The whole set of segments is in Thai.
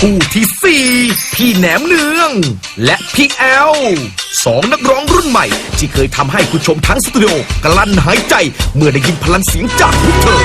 คู่ที่สี่พี่แหนมเนือง และพี่แอลสองนักร้องรุ่นใหม่ ที่เคยทำให้ผู้ชมทั้งสตูดิโอกลั้นหายใจ เมื่อได้ยินพลังเสียงจากพวกเธอ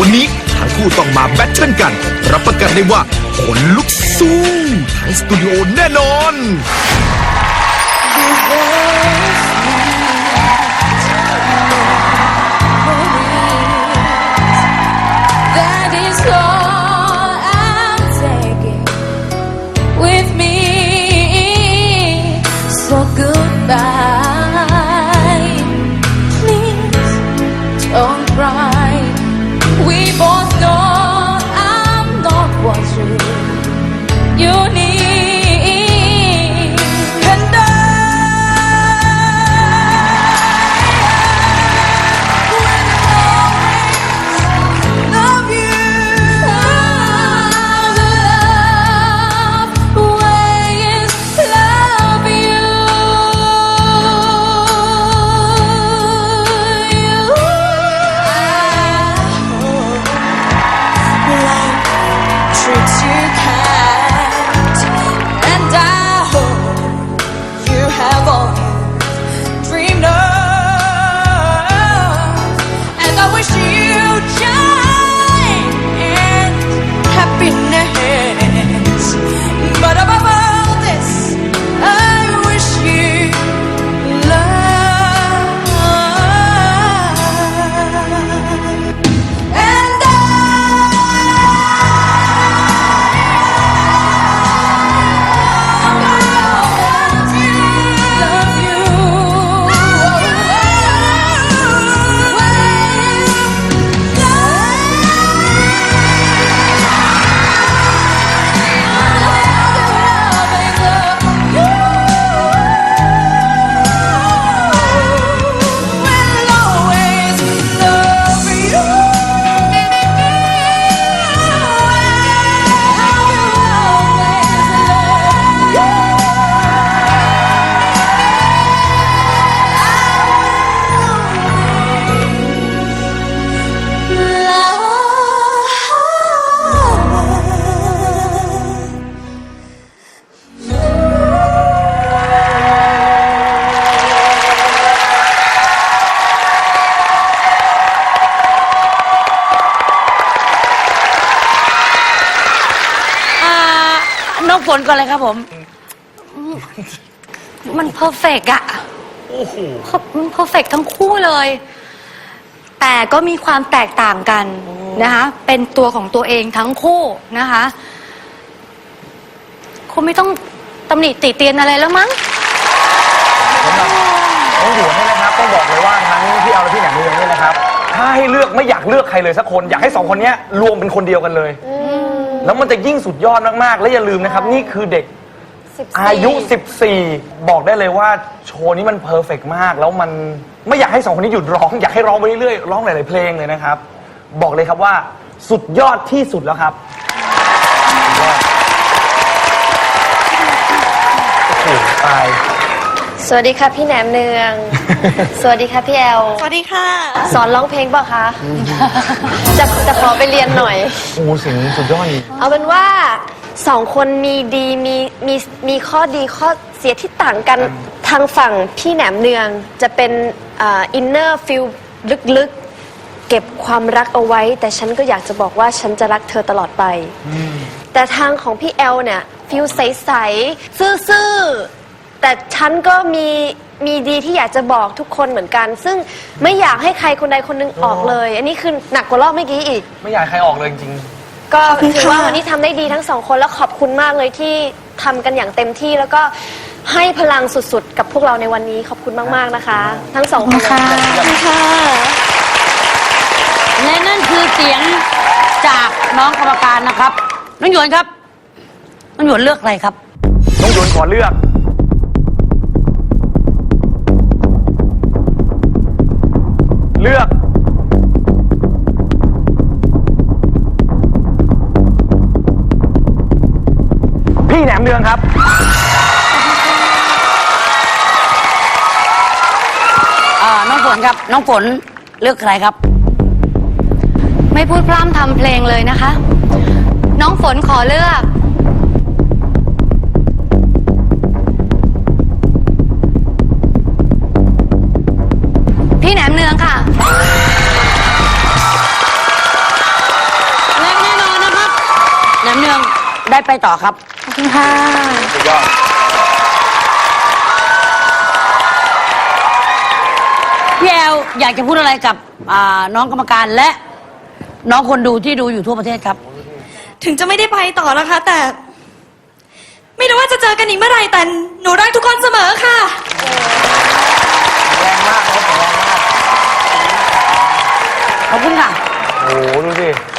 วันนี้ทั้งคู่ต้องมาแบทเทิลกัน รับประกันได้ว่าขนลุกสู้ทั้งสตูดิโอแน่นอน น้องฝนก่อนเลยครับผม มันเพอร์เฟกอะโอ้โหมันเพอร์เฟกทั้งคู่เลย แต่ก็มีความแตกต่างกันนะคะ เป็นตัวของตัวเองทั้งคู่นะคะคงไม่ต้องตำหนิติเตียนอะไรแล้วมั้งสำหรับน้องหยวนเนี่ยนะครับต้องบอกเลยว่าทั้งพี่เอาและพี่แหนมเนืองเนี่ยนะครับ ถ้าให้เลือกไม่อยากเลือกใครเลยสักคน อยากให้สองคนเนี้ยรวมเป็นคนเดียวกันเลย แล้วมันจะยิ่งสุดยอดมากๆ และอย่าลืมนะครับ นี่คือเด็กอายุ 14 บอกได้เลยว่าโชว์นี้มันเพอร์เฟกมาก แล้วมันไม่อยากให้สองคนนี้หยุดร้อง อยากให้ร้องไปเรื่อยๆ ร้องหลายๆเพลงเลยนะครับ บอกเลยครับว่าสุดยอดที่สุดแล้วครับสุดยอดโอ้โหตาย สวัสดีค่ะพี่แหนมเนือง สวัสดีค่ะพี่แอล สวัสดีค่ะ สอนร้องเพลงเปล่ะคะ จะจะขอไปเรียนหน่อย โอ้โหเสียงสุดยอดจริงเอาเป็นว่าสองคนมีดีมีมีมีข้อดีข้อเสียที่ต่างกันทางฝั่งพี่แหนมเนืองจะเป็นอินเนอร์ฟิลลึกๆ เก็บความรักเอาไว้ แต่ฉันก็อยากจะบอกว่าฉันจะรักเธอตลอดไป แต่ทางของพี่แอลเนี่ยฟิลใสๆซื่อๆ แต่ฉันก็มีมีดีที่อยากจะบอกทุกคนเหมือนกัน ซึ่งไม่อยากให้ใครคนใดคนหนึงออกเลย อันนี้คือหนักกว่ารอบเมื่อกี้อีก ไม่อยากให้ใครออกเลยจริง ก็ขอบคุณถือว่าค่ะวันนี้ทำได้ดีทั้งสองคนแล้วขอบคุณมากเลยที่ทำกันอย่างเต็มที่แล้วก็ให้พลังสุดๆ กับพวกเราในวันนี้ขอบคุณมากๆนะคะ ทั้งสองคนเลย ค่ะค่ะและนั่นคือเสียงจากน้องกรรมการนะครับ น้องหยวนครับ น้องหยวนเลือกอะไรครับ น้องหยวนขอเลือก เลือกพี่แหนมเนืองครับ อ่าน้องฝนครับ น้องฝนเลือกใครครับ ไม่พูดพร่ำทำเพลงเลยนะคะ น้องฝนขอเลือก พี่แหนมเนืองค่ะ นมเนืองได้ไปต่อครับ ขอบคุณค่ะสุดยอดพี่แอลอยากจะพูดอะไรกับอ่าน้องกรรมการและ น้องคนดูที่ดูอยู่ทั่วประเทศครับ ถึงจะไม่ได้ไปต่อแล้วค่ะแต่ ไม่รู้ว่าจะเจอกันอีกเมื่อไหร่แต่หนูรักทุกคนเสมอค่ะ แรงมากครับแรงมากขอบคุณค่ะ โอ้โหดูสิ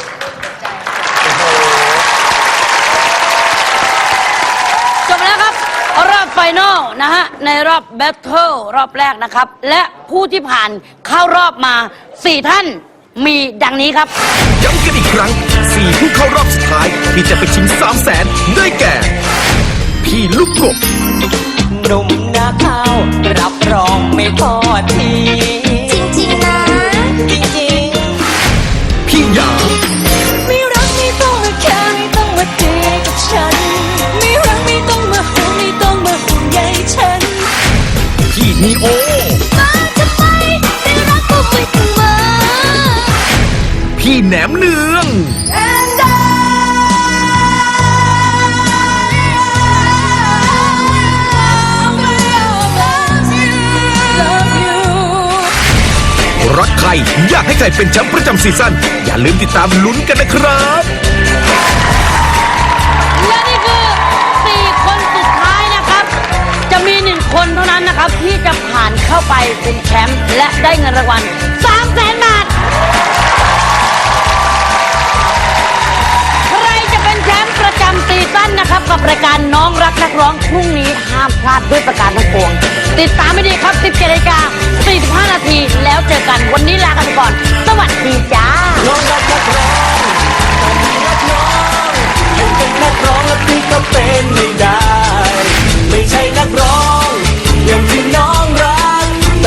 ไฟนอลนะฮะ ในรอบแบทเทิลรอบแรกนะครับ และผู้ที่ผ่านเข้ารอบมา 4 ท่านมีดังนี้ครับ ย้ำกันอีกครั้ง 4 ผู้เข้ารอบสุดท้ายที่จะไปชิง3 0 0แสนได้แก่ พี่ลูกกบ หนุ่มนาข้าว รับรองไม่ทอดทีจริง นมเนืองรักใคร อยากให้ใครเป็นแชมป์ประจำซีซั่นอย่าลืมติดตามลุ้นกันนะครับ และนี่คือสี่คนสุดท้ายนะครับ จะมีหนึ่งคนเท่านั้นนะครับ ที่จะผ่านเข้าไปเป็นแชมป์และได้เงินรางวัลส3 0 0 0 0 กับรายการน้องรักนักร้องพรุ่งนี้ห้ามพลาดด้วยประการทั้งปวง ติดตามไม่ดีครับ 17นาฬิกา45นาที